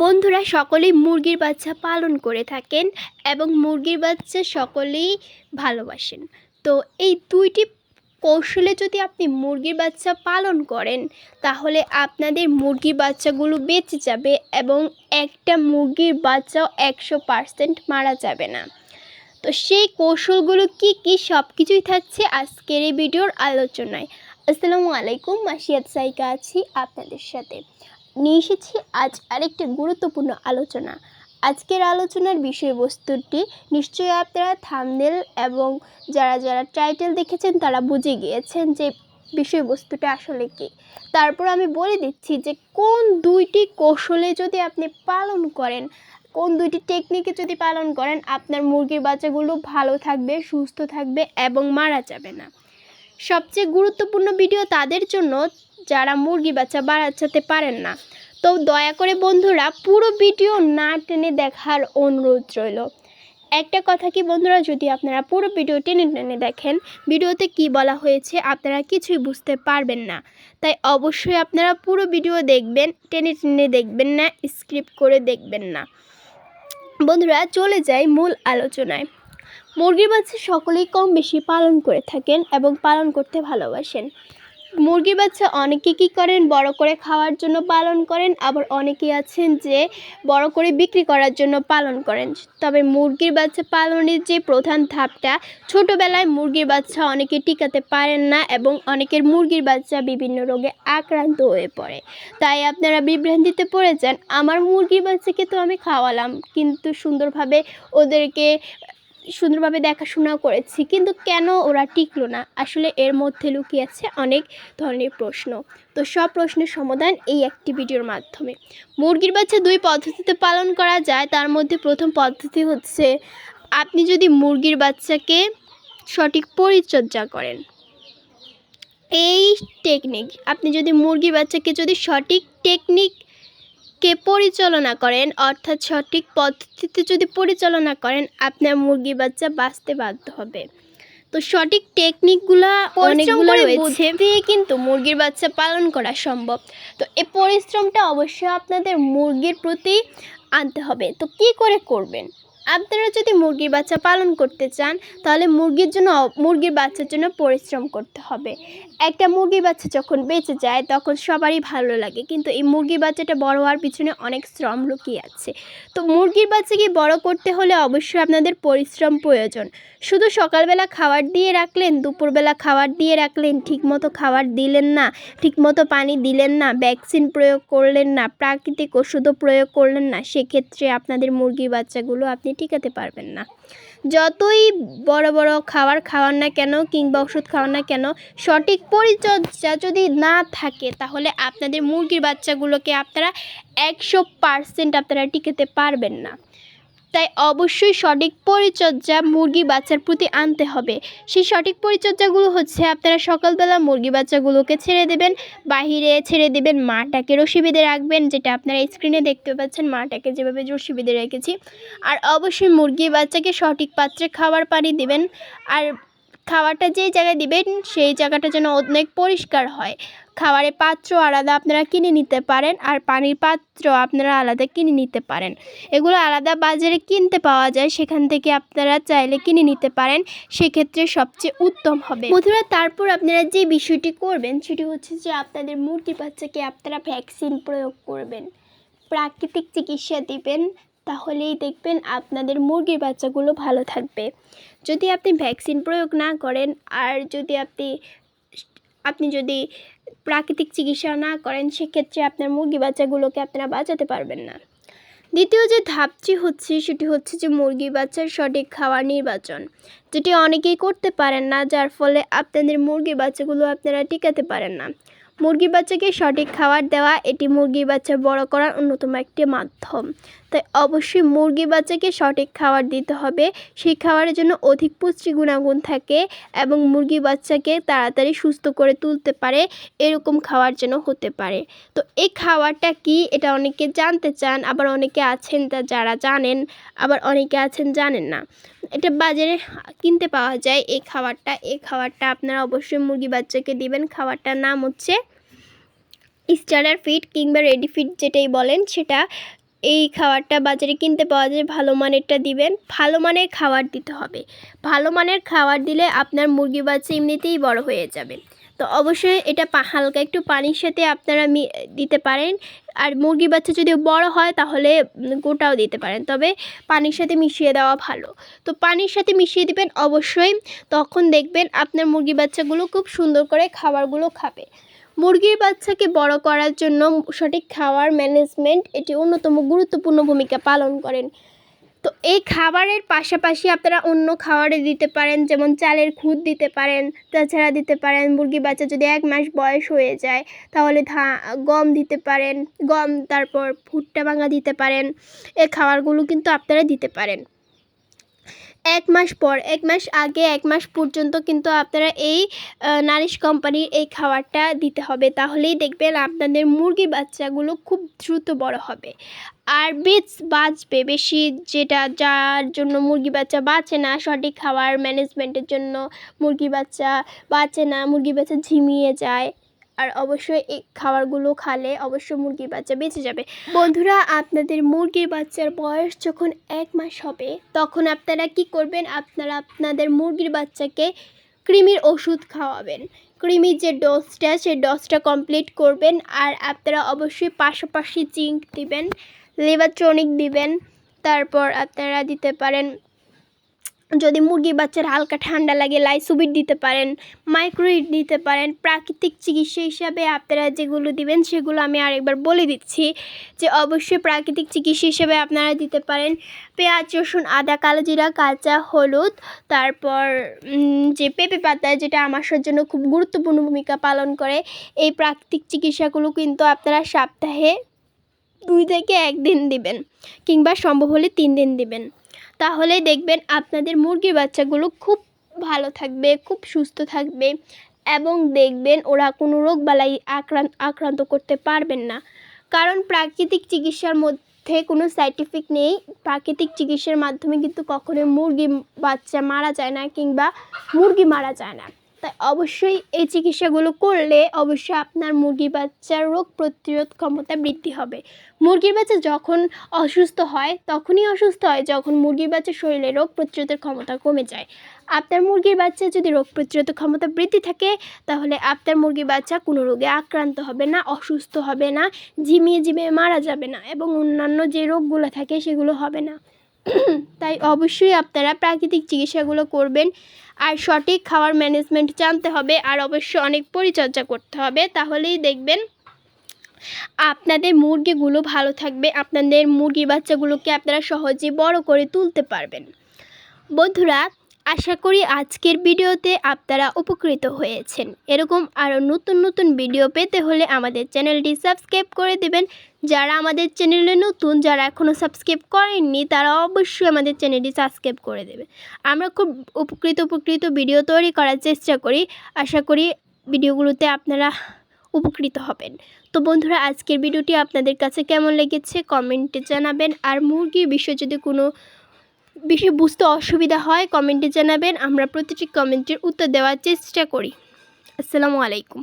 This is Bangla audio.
বন্ধুরা সকলেই মুরগির বাচ্চা পালন করে থাকেন এবং মুরগির বাচ্চা সকলেই ভালোবাসেন। তো এই দুইটি কৌশলে যদি আপনি মুরগির বাচ্চা পালন করেন, তাহলে আপনাদের মুরগির বাচ্চাগুলো বেঁচে যাবে এবং একটা মুরগির বাচ্চাও একশো পার্সেন্ট মারা যাবে না। তো সেই কৌশলগুলো কি কি সব কিছুই থাকছে আজকের এই ভিডিওর আলোচনায়। আসসালামু আলাইকুম, মাসিয়াত সাইকা আছি আপনাদের সাথে। নিয়ে এসেছি আজ আরেকটি গুরুত্বপূর্ণ আলোচনা। আজকের আলোচনার বিষয়বস্তুটি নিশ্চয়ই আপনারা থামনেল এবং যারা যারা টাইটেল দেখেছেন তারা বুঝে গিয়েছেন যে বিষয়বস্তুটা আসলে কী। তারপর আমি বলে দিচ্ছি যে কোন দুইটি কৌশলে যদি আপনি পালন করেন, কোন দুইটি টেকনিকে যদি পালন করেন, আপনার মুরগির বাচ্চাগুলো ভালো থাকবে, সুস্থ থাকবে এবং মারা যাবে না। সবচেয়ে গুরুত্বপূর্ণ ভিডিও তাদের জন্য যারা মুরগি বাচ্চা বাড়াতে পারেন না। তো দয়া করে বন্ধুরা পুরো ভিডিও না টেনে দেখার অনুরোধ রইল। একটা কথা কি বন্ধুরা, যদি আপনারা পুরো ভিডিও টেনে টেনে দেখেন, ভিডিওতে কি বলা হয়েছে আপনারা কিছুই বুঝতে পারবেন না। তাই অবশ্যই আপনারা পুরো ভিডিও দেখবেন, টেনে টেনে দেখবেন না স্ক্রিপ্ট করে দেখবেন না। বন্ধুরা চলে যাই মূল আলোচনায়। মুরগির বাচ্চা সকলেই কম বেশি পালন করে থাকেন এবং পালন করতে ভালোবাসেন। মুরগির বাচ্চা অনেকে কী করেন? বড় করে খাওয়ার জন্য পালন করেন। আবার অনেকেই আছেন যে বড় করে বিক্রি করার জন্য পালন করেন। তবে মুরগির বাচ্চা পালনের যে প্রধান ধাপটা, ছোটোবেলায় মুরগির বাচ্চা অনেকে টিকাতে পারেন না এবং অনেকের মুরগির বাচ্চা বিভিন্ন রোগে আক্রান্ত হয়ে পড়ে। তাই আপনারা বিভ্রান্তিতে পড়ে যান। আমার মুরগির বাচ্চাকে তো আমি খাওয়ালাম, কিন্তু সুন্দরভাবে ওদেরকে সুন্দরভাবে দেখাশোনা করেছি, কিন্তু কেন ওরা টিকলো না? আসলে এর মধ্যে লুকিয়ে আছে অনেক ধরনের প্রশ্ন। তো সব প্রশ্নের সমাধান এই একটি ভিডিওর মাধ্যমে। মুরগির বাচ্চা দুই পদ্ধতিতে পালন করা যায়, তার মধ্যে প্রথম পদ্ধতি হচ্ছে আপনি যদি মুরগির বাচ্চাকে সঠিক পরিচর্যা করেন। এই টেকনিক আপনি যদি মুরগির বাচ্চাকে যদি সঠিক টেকনিক কে পরিচালনা করেন? অর্থাৎ সঠিক পদ্ধতিতে যদি পরিচালনা করেন আপনার মুরগি বাচ্চা বাঁচতে বাধ্য হবে। তো সঠিক টেকনিকগুলো অনেকগুলো রয়েছে। দিয়ে কিন্তু মুরগির বাচ্চা পালন করা সম্ভব। তো এই পরিশ্রমটা অবশ্যই আপনাদের মুরগির প্রতি আনতে হবে। তো কি করে করবেন? আপনারা যদি মুরগির বাচ্চা পালন করতে চান, তাহলে মুরগির জন্য মুরগির বাচ্চার জন্য পরিশ্রম করতে হবে। একটা মুরগির বাচ্চা যখন বেঁচে যায়, তখন সবারই ভালো লাগে। কিন্তু এই মুরগির বাচ্চাটা বড় হওয়ার পিছনে অনেক শ্রম লুকিয়ে আছে। তো মুরগির বাচ্চাকে বড় করতে হলে অবশ্যই আপনাদের পরিশ্রম প্রয়োজন। শুধু সকালবেলা খাবার দিয়ে রাখলেন, দুপুরবেলা খাবার দিয়ে রাখলেন, ঠিকমতো খাবার দিলেন না, ঠিকমতো পানি দিলেন না, ভ্যাকসিন প্রয়োগ করলেন না, প্রাকৃতিক ওষুধও প্রয়োগ করলেন না, সেক্ষেত্রে আপনাদের মুরগির বাচ্চাগুলো আপনি টিকাতে পারবেন না। যতই বড় বড় খাবার খাওয়ান না কেন কিংবা ওষুধ খাওয়ান না কেন, সঠিক পরিচর্যা যদি না থাকে, তাহলে আপনাদের মুরগির বাচ্চাগুলোকে আপনারা একশো পারসেন্ট আপনারা টিকাতে পারবেন না। তাই অবশ্যই সঠিক পরিচর্যা মুরগি বাচ্চার প্রতি আনতে হবে। সেই সঠিক পরিচর্যাগুলো হচ্ছে আপনারা সকালবেলা মুরগি বাচ্চাগুলোকে ছেড়ে দেবেন, বাহিরে ছেড়ে দেবেন, মাটাকে রশি বেঁধে রাখবেন, যেটা আপনারা স্ক্রিনে দেখতে পাচ্ছেন, মাটাকে যেভাবে রশি বেঁধে রেখেছি। আর অবশ্যই মুরগি বাচ্চাকে সঠিক পাত্রে খাবার পানি দেবেন। আর খাবারটা যেই জায়গায় দিবেন, সেই জায়গাটা যেন অনেক পরিষ্কার হয়। খাবারের পাত্র আলাদা আপনারা কিনে নিতে পারেন আর পানির পাত্র আপনারা আলাদা কিনে নিতে পারেন। এগুলো আলাদা বাজারে কিনতে পাওয়া যায়, সেখান থেকে আপনারা চাইলে কিনে নিতে পারেন, সেক্ষেত্রে সবচেয়ে উত্তম হবে। বন্ধুরা, তারপর আপনারা যে বিষয়টি করবেন, সেটি হচ্ছে যে আপনাদের মুরগির বাচ্চাকে আপনারা ভ্যাকসিন প্রয়োগ করবেন। প্রাকৃতিক চিকিৎসা দিবেন, তাহলেই দেখবেন আপনাদের মুরগির বাচ্চাগুলো ভালো থাকবে। যদি আপনি ভ্যাকসিন প্রয়োগ না করেন, আর যদি আপনি আপনি যদি প্রাকৃতিক চিকিৎসা না করেন, সেক্ষেত্রে আপনার মুরগি বাচ্চাগুলোকে আপনারা বাঁচাতে পারবেন না। দ্বিতীয় যে ধাপটি হচ্ছে, সেটি হচ্ছে যে মুরগি বাচ্চার সঠিক খাওয়ার নির্বাচন। যেটি অনেকেই করতে পারেন না, যার ফলে আপনাদের মুরগি বাচ্চাগুলো আপনারা টিকাতে পারেন না। মুরগির বাচ্চাকে সঠিক খাবার দেওয়া, এটি মুরগির বাচ্চা বড় করার অন্যতম একটি মাধ্যম। তাই অবশ্যই মুরগি বাচ্চাকে সঠিক খাবার দিতে হবে। সেই খাবারের জন্য অধিক পুষ্টি গুণাগুণ থাকে এবং মুরগি বাচ্চাকে তাড়াতাড়ি সুস্থ করে তুলতে পারে, এরকম খাওয়ার যেন হতে পারে। তো এই খাবারটা কি? এটা অনেকে জানতে চান, আবার অনেকে আছেন তা যারা জানেন, আবার অনেকে আছেন জানেন না। এটা বাজারে কিনতে পাওয়া যায়। এই খাবারটা এই খাবারটা আপনারা অবশ্যই মুরগি বাচ্চাকে দিবেন। খাবারটার নাম হচ্ছে স্টারার ফিট কিংবা রেডি ফিট যেটাই বলেন, সেটা এই খাবারটা বাজারে কিনতে পাওয়া যায়। ভালো মানেরটা দিবেন। ভালো মানের খাবার দিতে হবে। ভালো মানের খাবার দিলে আপনার মুরগি বাচ্চা এমনিতেই বড় হয়ে যাবে। তো অবশ্যই এটা হালকা একটু পানির সাথে আপনারা দিতে পারেন। আর মুরগি বাচ্চা যদি বড় হয় তাহলে গোটাও দিতে পারেন, তবে পানির সাথে মিশিয়ে দেওয়া ভালো। তো পানির সাথে মিশিয়ে দিবেন অবশ্যই, তখন দেখবেন আপনার মুরগি বাচ্চাগুলো খুব সুন্দর করে খাবারগুলো খাবে। মুরগির বাচ্চাকে বড় করার জন্য সঠিক খাওয়ার ম্যানেজমেন্ট এটি অন্যতম গুরুত্বপূর্ণ ভূমিকা পালন করেন। তো এই খাবারের পাশাপাশি আপনারা অন্য খাবারে দিতে পারেন, যেমন চালের খুদ দিতে পারেন, তাছাড়া দিতে পারেন মুরগি বাচ্চা যদি এক মাস বয়স হয়ে যায়, তাহলে ধা, গম দিতে পারেন, গম, তারপর ভুট্টা ভাঙা দিতে পারেন এই খাবারগুলো কিন্তু আপনারা দিতে পারেন। এক মাস পর, এক মাস আগে, এক মাস পর্যন্ত কিন্তু আপনারা এই নারিশ কোম্পানির এই খাবারটা দিতে হবে। তাহলেই দেখবেন আপনাদের মুরগি বাচ্চাগুলো খুব দ্রুত বড় হবে। আর বীজ বাঁচবে বেশি যেটা, যার জন্য মুরগি বাচ্চা বাঁচে না, সঠিক খাবার ম্যানেজমেন্টের জন্য মুরগি বাচ্চা বাঁচে না মুরগি বাচ্চা ঝিমিয়ে যায়। আর অবশ্যই এই খাবারগুলো খালে অবশ্যই মুরগির বাচ্চা বেঁচে যাবে। বন্ধুরা, আপনাদের মুরগির বাচ্চার বয়স যখন এক মাস হবে, তখন আপনারা কি করবেন? আপনারা আপনাদের মুরগির বাচ্চাকে কৃমির ওষুধ খাওয়াবেন। কৃমির যে ডোজটা, সেই ডোজটা কমপ্লিট করবেন আর আপনারা অবশ্যই পাশাপাশি জিঙ্ক দিবেন টনিক দিবেন, তারপর আপনারা দিতে পারেন যদি মুরগির বাচ্চার হালকা ঠান্ডা লাগে, লাইসুবিট দিতে পারেন মাইক্রোইড দিতে পারেন, প্রাকৃতিক চিকিৎসা হিসাবে আপনারা যেগুলো দিবেন সেগুলো আমি আরেকবার বলে দিচ্ছি যে অবশ্যই প্রাকৃতিক চিকিৎসা হিসেবে আপনারা দিতে পারেন। পেঁয়াজ, রসুন, আদা, কালো জিরা, কাঁচা, হলুদ, তারপর যে পেঁপে পাতা যেটা আমাশার জন্য খুব গুরুত্বপূর্ণ ভূমিকা পালন করে, এই প্রাকৃতিক চিকিৎসাগুলো কিন্তু আপনারা সপ্তাহে দুই থেকে একদিন দিবেন কিংবা সম্ভব হলে তিন দিন দিবেন। তাহলে দেখবেন আপনাদের মুরগির বাচ্চাগুলো খুব ভালো থাকবে, খুব সুস্থ থাকবে এবং দেখবেন ওরা কোনো রোগ বালাই আক্রান্ত আক্রান্ত করতে পারবেন না। কারণ প্রাকৃতিক চিকিৎসার মধ্যে কোনো সাইন্টিফিক নেই। প্রাকৃতিক চিকিৎসার মাধ্যমে কিন্তু কখনো মুরগি বাচ্চা মারা যায় না কিংবা মুরগি মারা যায় না। তাই অবশ্যই এই চিকিৎসাগুলো করলে অবশ্যই আপনার মুরগি বাচ্চার রোগ প্রতিরোধ ক্ষমতা বৃদ্ধি হবে। মুরগির বাচ্চা যখন অসুস্থ হয়, তখনই অসুস্থ হয়, যখন মুরগির বাচ্চার শরীরে রোগ প্রতিরোধের ক্ষমতা কমে যায়। আপনার মুরগির বাচ্চা যদি রোগ প্রতিরোধ ক্ষমতা বৃদ্ধি থাকে, তাহলে আপনার মুরগির বাচ্চা কোনো রোগে আক্রান্ত হবে না, অসুস্থ হবে না, ঝিমিয়ে ঝিমিয়ে মারা যাবে না এবং অন্যান্য যে রোগগুলো থাকে সেগুলো হবে না। তাই অবশ্যই আপনারা প্রাকৃতিক চিকিৎসাগুলো করবেন। আর সঠিক খাওয়ার ম্যানেজমেন্ট জানতে হবে, আর অবশ্যই অনেক পরিচর্যা করতে হবে। তাহলেই দেখবেন আপনাদের মুরগিগুলো ভালো থাকবে, আপনাদের মুরগির বাচ্চাগুলোকে আপনারা সহজে বড় করে তুলতে পারবেন। বন্ধুরা আশা করি আজকের ভিডিওতে আপনারা উপকৃত হয়েছেন। এরকম আরও নতুন নতুন ভিডিও পেতে হলে আমাদের চ্যানেলটি সাবস্ক্রাইব করে দেবেন। যারা আমাদের চ্যানেলে নতুন, যারা এখনও সাবস্ক্রাইব করেননি, তারা অবশ্যই আমাদের চ্যানেলটি সাবস্ক্রাইব করে দেবে। আমরা খুব উপকৃত উপকৃত ভিডিও তৈরি করার চেষ্টা করি। আশা করি ভিডিওগুলোতে আপনারা উপকৃত হবেন। তো বন্ধুরা, আজকের ভিডিওটি আপনাদের কাছে কেমন লেগেছে? কমেন্টে জানাবেন। আর মুরগির বিষয়ে যদি কোনো বিষয় বুঝতে অসুবিধা হয় কমেন্টে জানাবেন। আমরা প্রতিটি কমেন্টের উত্তর দেওয়ার চেষ্টা করি। আসসালামু আলাইকুম।